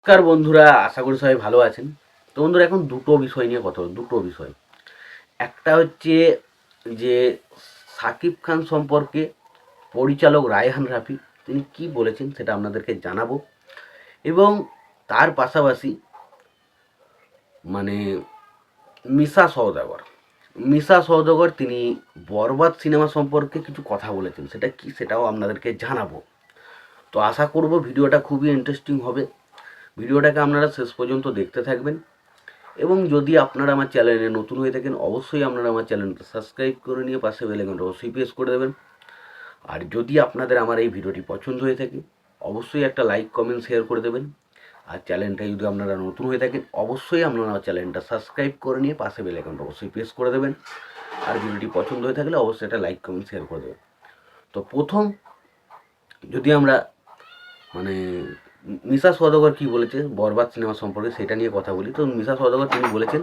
নমস্কার বন্ধুরা, আশা করি সবাই ভালো আছেন। তো বন্ধুরা, এখন দুটো বিষয় নিয়ে কথা দুটো বিষয়। একটা হচ্ছে যে সাকিব খান সম্পর্কে পরিচালক রায়হান রাফি, তিনি কি বলেছেন সেটা আপনাদেরকে জানাব। এবং তার পাশাপাশি মানে মিশা সওদাগর। মিশা সওদাগর তিনি বরবাদ সিনেমা সম্পর্কে কিছু কথা বলেছেন, সেটা কি সেটাও আপনাদেরকে জানাব। তো আশা করব ভিডিওটা খুবই ইন্টারেস্টিং হবে। ভিডিওটাকে আপনারা শেষ পর্যন্ত দেখতে থাকবেন। এবং যদি আপনারা আমার চ্যানেলে নতুন হয়ে থাকেন, অবশ্যই আপনারা আমার চ্যানেলটা সাবস্ক্রাইব করে নিয়ে পাশে বেলাইকনটা অবশ্যই প্রেস করে দেবেন। আর যদি আপনাদের আমার এই ভিডিওটি পছন্দ হয়ে থাকে, অবশ্যই একটা লাইক, কমেন্ট, শেয়ার করে দেবেন। আর চ্যানেলটা যদি আপনারা নতুন হয়ে থাকেন, অবশ্যই আপনারা আমার চ্যানেলটা সাবস্ক্রাইব করে নিয়ে পাশে বেলাইকনটা অবশ্যই প্রেস করে দেবেন। আর ভিডিওটি পছন্দ হয়ে থাকলে অবশ্যই একটা লাইক, কমেন্ট, শেয়ার করে দেবেন। তো প্রথম, যদি আমরা মানে মিশা সওদাগর কি বলেছে? বরবাদ সিনেমা সম্পর্কে সেটা নিয়ে কথা বলি। তো মিশা সওদাগর তিনি বলেছেন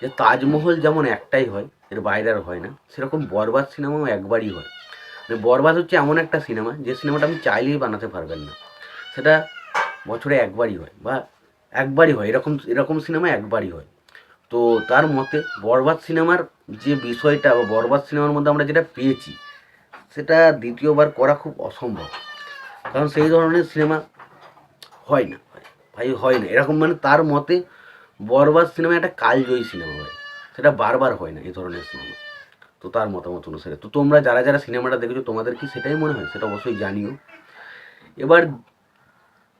যে, তাজমহল যেমন একটাই হয়, এর বাইরে আর হয় না, সেরকম বরবাদ সিনেমাও একবারই হয়। মানে বরবাদ হচ্ছে এমন একটা সিনেমা, যে সিনেমাটা আপনি চাইলেই বানাতে পারবেন না। সেটা বছরে একবারই হয় বা একবারই হয়, এরকম এরকম সিনেমা একবারই হয়। তো তার মতে বরবাদ সিনেমার যে বিষয়টা বা বরবাদ সিনেমার মধ্যে আমরা যেটা পেয়েছি, সেটা দ্বিতীয়বার করা খুব অসম্ভব। কারণ সেই ধরনের সিনেমা হয় না, ভাই, হয় না। এরকম মানে তার মতে বরবাদ সিনেমা একটা কালজয়ী সিনেমা ভাই। সেটা বারবার হয় না এই ধরনের সিনেমা তো তার মতামত অনুসারে। তো তোমরা যারা যারা সিনেমাটা দেখেছ, তোমাদের কি সেটাই মনে হয়? সেটা অবশ্যই জানিও। এবার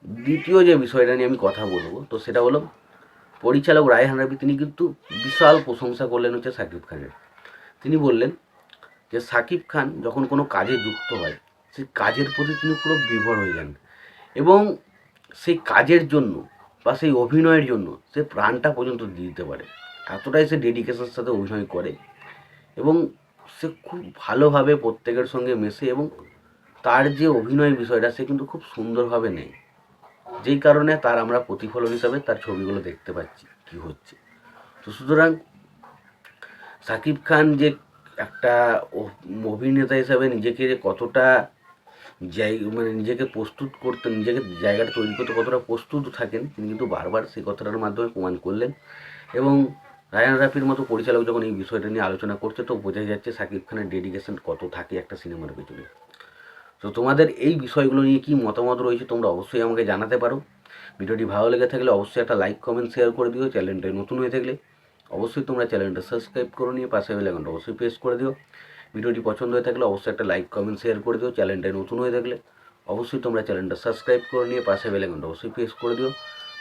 দ্বিতীয় যে বিষয়টা নিয়ে আমি কথা বলব, তো সেটা হলো পরিচালক রায়হান রাফি তিনি কিন্তু বিশাল প্রশংসা করলেন হচ্ছে সাকিব খানের। তিনি বললেন যে, সাকিব খান যখন কোনো কাজে যুক্ত হয়, সেই কাজের প্রতি তিনি পুরো বিভোর হয়ে যান। এবং সেই কাজের জন্য বা সেই অভিনয়ের জন্য সে প্রাণটা পর্যন্ত দিয়ে দিতে পারে। এতটাই সে ডেডিকেশনের সাথে অভিনয় করে এবং সে খুব ভালোভাবে প্রত্যেকের সঙ্গে মেশে এবং তার যে অভিনয় বিষয়টা সে কিন্তু খুব সুন্দরভাবে নেয়। যেই কারণে তার আমরা প্রতিফলন হিসাবে তার ছবিগুলো দেখতে পাচ্ছি কি হচ্ছে। তো সুতরাং সাকিব খান যে একটা অভিনেতা হিসাবে নিজেকে কতটা জায় মানে নিজেকে প্রস্তুত করতে, নিজেকে জায়গাটা তৈরি করতে কতটা প্রস্তুত থাকেন, তিনি কিন্তু বারবার সেই কথাটার মাধ্যমে প্রমাণ করলেন। এবং রায়ান রাফির মতো পরিচালক যখন এই বিষয়টা নিয়ে আলোচনা করছে, তো বোঝা যাচ্ছে সাকিব খানের ডেডিকেশন কত থাকে একটা সিনেমার পেছনে তো তোমাদের এই বিষয়গুলো নিয়ে কি মতামত রয়েছে, তোমরা অবশ্যই আমাকে জানাতে পারো। ভিডিওটি ভালো লেগে থাকলে অবশ্যই একটা লাইক কমেন্ট শেয়ার করে দিও। চ্যানেলটা নতুন হয়ে থাকলে অবশ্যই তোমরা চ্যানেলটা সাবস্ক্রাইব করে নিয়ে পাশে বেলাইকনটা অবশ্যই প্রেস করে দিও। ভিডিওটি পছন্দ হয়ে থাকলে অবশ্যই একটা লাইক কমেন্ট শেয়ার করে দিও। চ্যানেলটা নতুন হয়ে থাকলে অবশ্যই তোমরা চ্যানেলটা সাবস্ক্রাইব করে নিয়ে পাশে বেলাইকনটা অবশ্যই প্রেস করে দিও।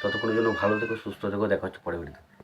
ততক্ষণের জন্য ভালো থেকো, সুস্থ থেকো, দেখা হচ্ছে পরে ভিডিওতে